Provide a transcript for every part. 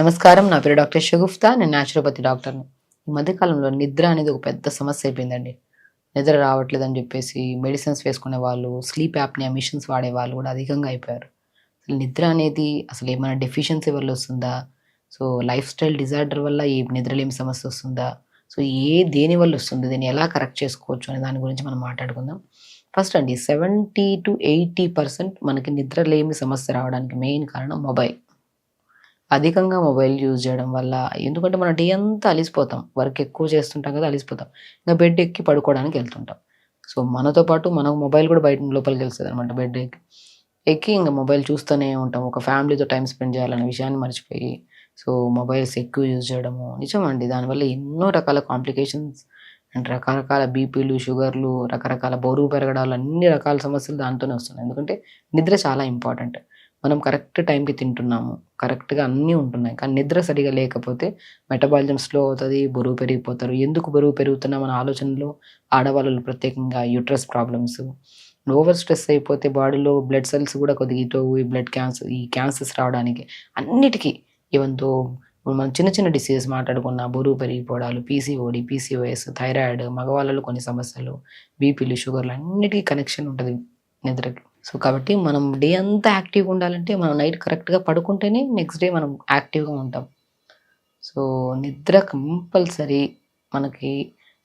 నమస్కారం. నా పేరు డాక్టర్ షగుఫ్తా నేను న్యాచురోపతి డాక్టర్ను ఈ మధ్యకాలంలో నిద్ర అనేది ఒక పెద్ద సమస్య అయిపోయిందండి. నిద్ర రావట్లేదని చెప్పేసి మెడిసిన్స్ వేసుకునే వాళ్ళు స్లీప్ యాప్ని మిషన్స్ వాడే వాళ్ళు కూడా అధికంగా అయిపోయారు. అసలు నిద్ర అనేది అసలు ఏమైనా డెఫిషియన్సీ వల్ల వస్తుందా? సో లైఫ్ స్టైల్ డిజార్డర్ వల్ల ఈ నిద్రలేమి సమస్య వస్తుందా? సో ఏ దేని వల్ల వస్తుంది? దీన్ని ఎలా కరెక్ట్ చేసుకోవచ్చు అనే దాని గురించి మనం మాట్లాడుకుందాం. ఫస్ట్ అండి సెవెంటీ టు ఎయిటీ పర్సెంట్ మనకి నిద్రలేమి సమస్య రావడానికి మెయిన్ కారణం మొబైల్ అధికంగా మొబైల్ యూజ్ చేయడం వల్ల ఎందుకంటే మన డే అంతా అలిసిపోతాం. వర్క్ ఎక్కువ చేస్తుంటాం కదా అలిసిపోతాం. ఇంకా బెడ్ ఎక్కి పడుకోవడానికి వెళ్తుంటాం. సో మనతో పాటు మన మొబైల్ కూడా బయట లోపలికి వెళ్తుంది అనమాట బెడ్ ఎక్కి. ఎక్కి ఇంకా మొబైల్ చూస్తూనే ఉంటాం. ఒక ఫ్యామిలీతో టైం స్పెండ్ చేయాలనే విషయాన్ని మర్చిపోయి. సో మొబైల్స్ ఎక్కువ యూజ్ చేయడము నిజమండి. దానివల్ల ఎన్నో రకాల కాంప్లికేషన్స్ అండ్ రకరకాల బీపీలు షుగర్లు రకరకాల బరువు పెరగడాలు అన్ని రకాల సమస్యలు దాంతోనే వస్తున్నాయి. ఎందుకంటే నిద్ర చాలా ఇంపార్టెంట్. మనం కరెక్ట్ టైంకి తింటున్నాము. కరెక్ట్గా అన్నీ ఉంటున్నాయి. కానీ నిద్ర సరిగా లేకపోతే మెటబాలిజం స్లో అవుతుంది బరువు పెరిగిపోతారు. ఎందుకు బరువు పెరుగుతున్నా మన ఆలోచనలో ఆడవాళ్ళు ప్రత్యేకంగా యూట్రస్ ప్రాబ్లమ్స్. ఓవర్ స్ట్రెస్ అయిపోతే బాడీలో బ్లడ్ సెల్స్ కూడా కొద్దిగా ఇటు ఈ బ్లడ్ క్యాన్సర్ ఈ క్యాన్సర్స్ రావడానికి అన్నిటికీ ఈవెన్తో మనం చిన్న చిన్న డిసీజెస్ మాట్లాడుకున్న బరువు పెరిగిపోవడాలు పీసీఓడి పీసీఓఎస్ థైరాయిడ్ మగవాళ్ళలో కొన్ని సమస్యలు బీపీలు షుగర్లు అన్నిటికీ కనెక్షన్ ఉంటుంది నిద్రకి. సో కాబట్టి మనం డే అంతా యాక్టివ్గా ఉండాలంటే మనం నైట్ కరెక్ట్గా పడుకుంటేనే నెక్స్ట్ డే మనం యాక్టివ్గా ఉంటాం. సో నిద్ర కంపల్సరీ మనకి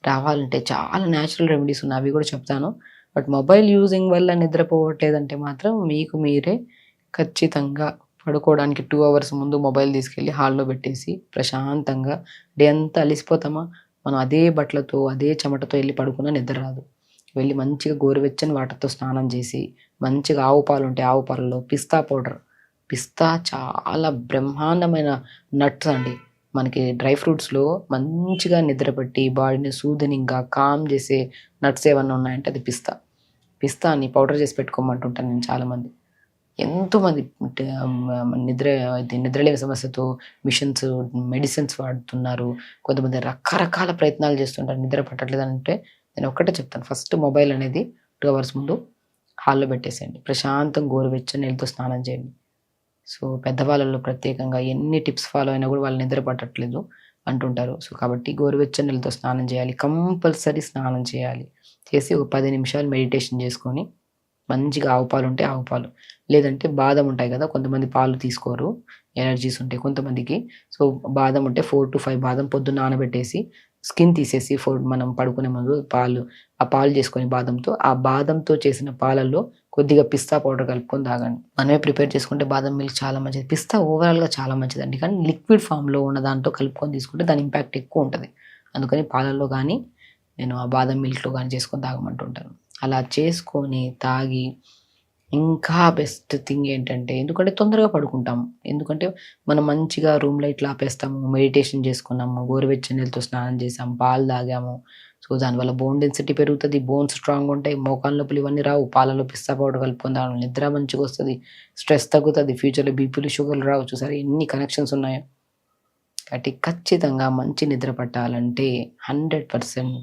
రావాలంటే చాలా న్యాచురల్ రెమెడీస్ ఉన్నాయి. అవి కూడా చెప్తాను. బట్ మొబైల్ యూజింగ్ వల్ల నిద్రపోవట్లేదంటే మాత్రం మీకు మీరే ఖచ్చితంగా పడుకోవడానికి టూ అవర్స్ ముందు మొబైల్ తీసుకెళ్ళి హాల్లో పెట్టేసి ప్రశాంతంగా డే అంతా అలిసిపోతామా? మనం అదే బట్టలతో అదే చెమటతో వెళ్ళి పడుకున్నా నిద్ర రాదు. వెళ్ళి మంచిగా గోరువెచ్చని వాటర్తో స్నానం చేసి మంచిగా ఆవు పాలు ఉంటాయి ఆవు పాలలో పిస్తా పౌడర్. పిస్తా చాలా బ్రహ్మాండమైన నట్స్ అండి. మనకి డ్రై ఫ్రూట్స్లో మంచిగా నిద్రపెట్టి బాడీని సూదనింగ్గా కామ్ చేసే నట్స్ ఏమన్నా ఉన్నాయంటే అది పిస్తా. పిస్తాని పౌడర్ చేసి పెట్టుకోమంటుంటాను నేను చాలామంది. ఎంతోమంది నిద్ర ఇది నిద్రలేని సమస్యతో మిషన్స్ మెడిసిన్స్ వాడుతున్నారు. కొంతమంది రకరకాల ప్రయత్నాలు చేస్తుంటారు. నిద్ర పట్టట్లేదు అంటే నేను ఒక్కటే చెప్తాను. ఫస్ట్ మొబైల్ అనేది టూ అవర్స్ ముందు హాల్లో పెట్టేసేయండి. ప్రశాంతం గోరువెచ్చని నీళ్ళతో స్నానం చేయండి. సో పెద్దవాళ్ళలో ప్రత్యేకంగా ఎన్ని టిప్స్ ఫాలో అయినా కూడా వాళ్ళు నిద్ర పట్టట్లేదు అంటుంటారు. సో కాబట్టి గోరువెచ్చని నీళ్ళతో స్నానం చేయాలి. కంపల్సరీ స్నానం చేయాలి. చేసి ఒక పది నిమిషాలు మెడిటేషన్ చేసుకొని మంచిగా ఆవు పాలు ఉంటే ఆవు పాలు. లేదంటే బాదం ఉంటాయి కదా కొంతమంది పాలు తీసుకోరు. ఎనర్జీస్ ఉంటాయి కొంతమందికి. సో బాదం ఉంటే ఫోర్ టు ఫైవ్ బాదం పొద్దున్న నానబెట్టేసి స్కిన్ తీసేసి ఫోర్ మనం పడుకునే ముందు పాలు ఆ పాలు చేసుకొని బాదంతో ఆ బాదంతో చేసిన పాలల్లో కొద్దిగా పిస్తా పౌడర్ కలుపుకొని తాగండి. మనమే ప్రిపేర్ చేసుకుంటే బాదం మిల్క్ చాలా మంచిది. పిస్తా ఓవరాల్గా చాలా మంచిదండి. కానీ లిక్విడ్ ఫామ్లో ఉన్న దాంతో కలుపుకొని తీసుకుంటే దాని ఇంపాక్ట్ ఎక్కువ ఉంటుంది. అందుకని పాలల్లో కానీ నేను ఆ బాదం మిల్క్లో కానీ చేసుకొని తాగమంటుంటాను. అలా చేసుకొని తాగి ఇంకా బెస్ట్ థింగ్ ఏంటంటే ఎందుకంటే తొందరగా పడుకుంటాం ఎందుకంటే మనం మంచిగా రూమ్లో ఇట్లా ఆపేస్తాము మెడిటేషన్ చేసుకున్నాము గోరువెచ్చని నీళ్ళతో స్నానం చేసాము పాలు తాగాము. సో దానివల్ల బోన్ డెన్సిటీ పెరుగుతుంది బోన్స్ స్ట్రాంగ్ ఉంటాయి మోకాన్ లోపల ఇవన్నీ రావు పాలలో పిస్తా పౌడర్ కలుపుకొని నిద్ర మంచిగా వస్తుంది స్ట్రెస్ తగ్గుతుంది ఫ్యూచర్లో బీపీలు షుగర్లు రావు. సరే ఎన్ని కనెక్షన్స్ ఉన్నాయో. కాబట్టి ఖచ్చితంగా మంచి నిద్ర పట్టాలంటే హండ్రెడ్ పర్సెంట్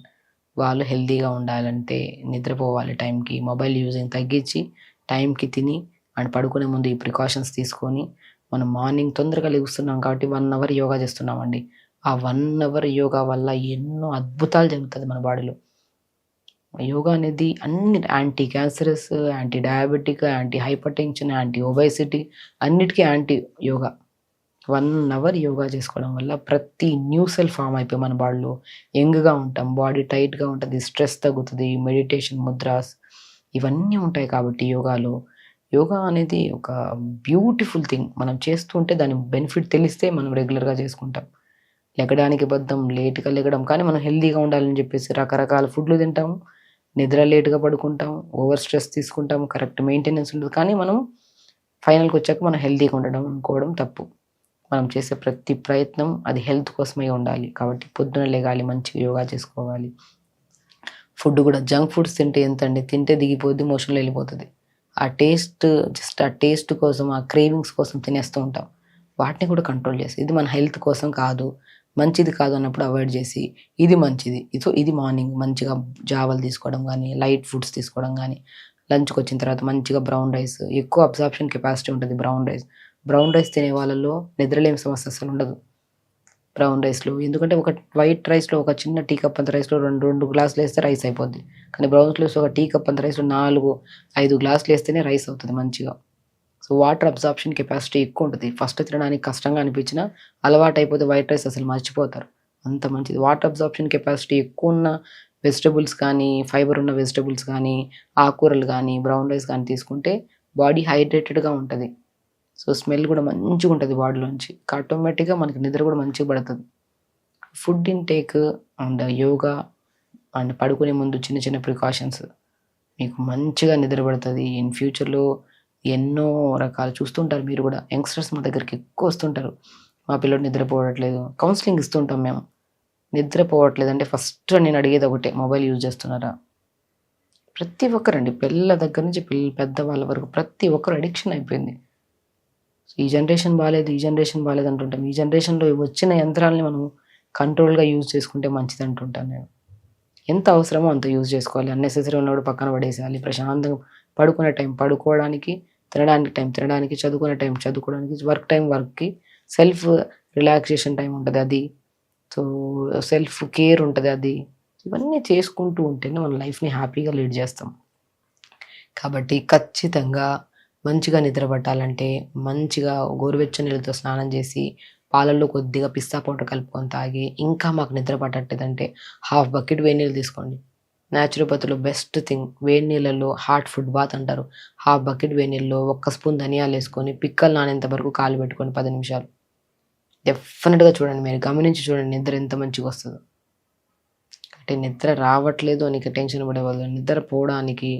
వాళ్ళు హెల్తీగా ఉండాలంటే నిద్రపోవాలి టైంకి మొబైల్ యూజింగ్ తగ్గించి టైంకి తిని అండ్ పడుకునే ముందు ఈ ప్రికాషన్స్ తీసుకొని మనం మార్నింగ్ తొందరగా లెగుస్తున్నాం కాబట్టి వన్ అవర్ యోగా చేస్తున్నామండి. ఆ వన్ అవర్ యోగా వల్ల ఎన్నో అద్భుతాలు జరుగుతుంది మన బాడీలో. యోగా అనేది అన్ని anti cancerous anti diabetic anti hypertension anti obesity అన్నిటికీ anti yoga. One hour yoga చేసుకోవడం వల్ల ప్రతి న్యూ సెల్ ఫామ్ అయిపోయి మన బాడీలో యంగ్గా ఉంటాం బాడీ టైట్గా ఉంటుంది స్ట్రెస్ తగ్గుతుంది మెడిటేషన్ ముద్రాస్ ఇవన్నీ ఉంటాయి కాబట్టి యోగాలో. యోగా అనేది ఒక బ్యూటిఫుల్ థింగ్. మనం చేస్తుంటే దాని బెనిఫిట్ తెలిస్తే మనం రెగ్యులర్గా చేసుకుంటాం. లెగడానికి బద్దం లేట్గా లెగడం కానీ మనం హెల్తీగా ఉండాలని చెప్పేసి రకరకాల ఫుడ్లు తింటాము. నిద్ర లేట్గా పడుకుంటాం ఓవర్ స్ట్రెస్ తీసుకుంటాం కరెక్ట్ మెయింటెనెన్స్ ఉంటుంది కానీ మనం ఫైనల్కి వచ్చాక మనం హెల్తీగా ఉండడం అనుకోవడం తప్పు. మనం చేసే ప్రతి ప్రయత్నం అది హెల్త్ కోసమే ఉండాలి. కాబట్టి పొద్దున లేగాలి మంచిగా యోగా చేసుకోవాలి. ఫుడ్ కూడా జంక్ ఫుడ్స్ తింటే ఎంత అండి తింటే దిగిపోద్ది మోషన్లో వెళ్ళిపోతుంది. ఆ టేస్ట్ జస్ట్ ఆ టేస్ట్ కోసం ఆ క్రేవింగ్స్ కోసం తినేస్తూ ఉంటాం. వాటిని కూడా కంట్రోల్ చేసి ఇది మన హెల్త్ కోసం కాదు మంచిది కాదు అన్నప్పుడు అవాయిడ్ చేసి ఇది మంచిది. సో ఇది మార్నింగ్ మంచిగా జావలు తీసుకోవడం కానీ లైట్ ఫుడ్స్ తీసుకోవడం కానీ లంచ్కి వచ్చిన తర్వాత మంచిగా బ్రౌన్ రైస్ ఎక్కువ అబ్జార్ప్షన్ కెపాసిటీ ఉంటుంది బ్రౌన్ రైస్. బ్రౌన్ రైస్ తినే వాళ్ళలో నిద్రలేమి సమస్య అసలు ఉండదు. బ్రౌన్ రైస్లో. ఎందుకంటే ఒక వైట్ రైస్లో ఒక చిన్న టీ కప్ అంత రైస్లో రెండు రెండు గ్లాసులు వేస్తే రైస్ అయిపోద్ది. కానీ బ్రౌన్ రైస్ ఒక టీ కప్ అంత రైస్లో నాలుగు ఐదు గ్లాసులు వేస్తేనే రైస్ అవుతుంది మంచిగా. సో వాటర్ అబ్జార్ప్షన్ కెపాసిటీ ఎక్కువ ఉంటుంది. ఫస్ట్ తినడానికి కష్టంగా అనిపించినా అలవాటు అయిపోతే వైట్ రైస్ అసలు మర్చిపోతారు. అంత మంచిది. వాటర్ అబ్జార్ప్షన్ కెపాసిటీ ఎక్కువ ఉన్న వెజిటబుల్స్ కానీ ఫైబర్ ఉన్న వెజిటబుల్స్ కానీ ఆకుకూరలు కానీ బ్రౌన్ రైస్ కానీ తీసుకుంటే బాడీ హైడ్రేటెడ్గా ఉంటుంది. సో స్మెల్ కూడా మంచిగా ఉంటుంది బాడీలోంచి ఆటోమేటిక్గా మనకి నిద్ర కూడా మంచిగా పడుతుంది. Food intake and yoga and పడుకునే ముందు చిన్న చిన్న ప్రికాషన్స్ మీకు మంచిగా నిద్ర పడుతుంది. ఇన్ ఫ్యూచర్లో ఎన్నో రకాలు చూస్తుంటారు మీరు కూడా. యంగ్స్టర్స్ మా దగ్గరికి ఎక్కువ వస్తుంటారు. మా పిల్లడు నిద్రపోవట్లేదు కౌన్సిలింగ్ ఇస్తుంటాం మేము. నిద్రపోవట్లేదు అంటే ఫస్ట్ నేను అడిగేది ఒకటే మొబైల్ యూజ్ చేస్తున్నారా? ప్రతి ఒక్కరండి పిల్లల దగ్గర నుంచి పిల్ల పెద్దవాళ్ళ వరకు ప్రతి ఒక్కరు అడిక్షన్ అయిపోయింది. ఈ జనరేషన్ బాగాలేదు ఈ జనరేషన్ బాగాలేదు అంటుంటాం. ఈ జనరేషన్లో వచ్చిన యంత్రాలని మనం కంట్రోల్గా యూజ్ చేసుకుంటే మంచిది అంటుంటాను నేను. ఎంత అవసరమో అంత యూజ్ చేసుకోవాలి. అన్నెసెసరీ ఉన్నప్పుడు పక్కన పడేసేయాలి. ప్రశాంతంగా పడుకునే టైం పడుకోవడానికి తినడానికి టైం తినడానికి చదువుకునే టైం చదువుకోవడానికి వర్క్ టైం వర్క్కి సెల్ఫ్ రిలాక్సేషన్ టైం ఉంటుంది అది. సో సెల్ఫ్ కేర్ ఉంటుంది అది. ఇవన్నీ చేసుకుంటూ ఉంటేనే మన లైఫ్ని హ్యాపీగా లీడ్ చేస్తాం. కాబట్టి ఖచ్చితంగా మంచిగా నిద్ర పట్టాలంటే మంచిగా గోరువెచ్చని నీళ్ళతో స్నానం చేసి పాలల్లో కొద్దిగా పిస్తా పౌడర్ కలుపుకొని తాగి ఇంకా మాకు నిద్ర పట్టట్లేదంటే హాఫ్ బకెట్ వేడి నీళ్ళు తీసుకోండి. న్యాచురోపతిలో బెస్ట్ థింగ్ వేడి నీళ్ళల్లో హాట్ ఫుడ్ బాత్ అంటారు. హాఫ్ బకెట్ వేడి నీళ్ళలో ఒక్క స్పూన్ ధనియాలు వేసుకొని పిక్కలు నానేంత వరకు కాలు పెట్టుకొని పది నిమిషాలు. డెఫినెట్గా చూడండి మీరు గమనించి చూడండి నిద్ర ఎంత మంచిగా వస్తుందో. అంటే నిద్ర రావట్లేదు అని టెన్షన్ పడేవాళ్ళు నిద్ర పోవడానికి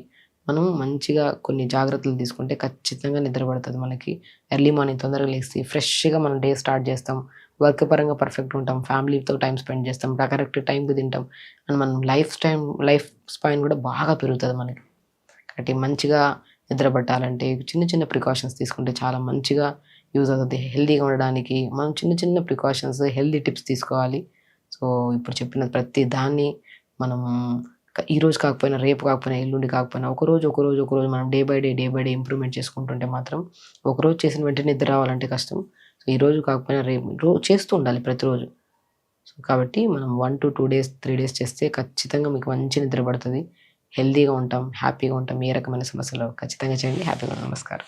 మనం మంచిగా కొన్ని జాగ్రత్తలు తీసుకుంటే ఖచ్చితంగా నిద్ర పడుతుంది మనకి. ఎర్లీ మార్నింగ్ తొందరగా లేచి ఫ్రెష్గా మనం డే స్టార్ట్ చేస్తాం. వర్క్ పరంగా పర్ఫెక్ట్ ఉంటాం. ఫ్యామిలీతో టైం స్పెండ్ చేస్తాం. కరెక్ట్ టైంకి తింటాం. అండ్ మనం లైఫ్ టైం లైఫ్ స్పాయిన్ కూడా బాగా పెరుగుతుంది మనకి. కాబట్టి మంచిగా నిద్ర పట్టాలంటే చిన్న చిన్న ప్రికాషన్స్ తీసుకుంటే చాలా మంచిగా యూజ్ అవుతుంది. హెల్తీగా ఉండడానికి మనం చిన్న చిన్న ప్రికాషన్స్ హెల్తీ టిప్స్ తీసుకోవాలి. సో ఇప్పుడు చెప్పిన ప్రతి దాన్ని మనం ఈరోజు కాకపోయినా రేపు కాకపోయినా ఎల్లుండి కాకపోయినా ఒకరోజు ఒకరోజు ఒకరోజు మనం day by day day by day improvement చేసుకుంటుంటే మాత్రం ఒకరోజు చేసిన వెంటనే నిద్ర రావాలంటే కష్టం. సో ఈరోజు కాకపోయినా రేపు రోజు చేస్తూ ఉండాలి ప్రతిరోజు. సో కాబట్టి మనం one to two days three days చేస్తే ఖచ్చితంగా మీకు మంచి నిద్ర పడుతుంది. హెల్తీగా ఉంటాం హ్యాపీగా ఉంటాం. ఏ రకమైన సమస్యలు ఖచ్చితంగా చేయండి. హ్యాపీగా నమస్కారం.